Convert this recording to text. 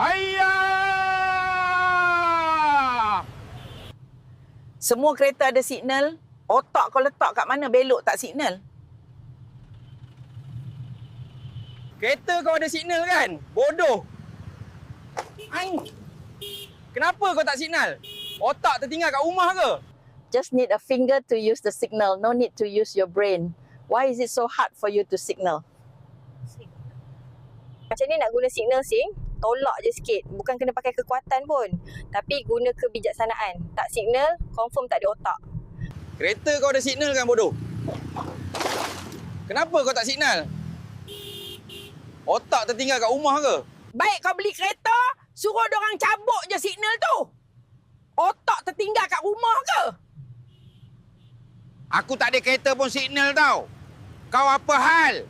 Ayah! Semua kereta ada signal. Otak kau letak kat mana belok tak signal? Kereta kau ada signal kan? Bodoh. Ai. Kenapa kau tak signal? Otak tertinggal kat rumah ke? Just need a finger to use the signal. No need to use your brain. Why is it so hard for you to signal? Macam ni nak guna signal sing, tolak je sikit. Bukan kena pakai kekuatan pun. Tapi guna kebijaksanaan. Tak signal, confirm tak ada otak. Kereta kau ada signal kan bodoh? Kenapa kau tak signal? Otak tertinggal kat rumah ke? Baik kau beli kereta, suruh orang cabut je signal tu. Otak tertinggal kat rumah ke? Aku tak ada kereta pun signal tau. Kau apa hal?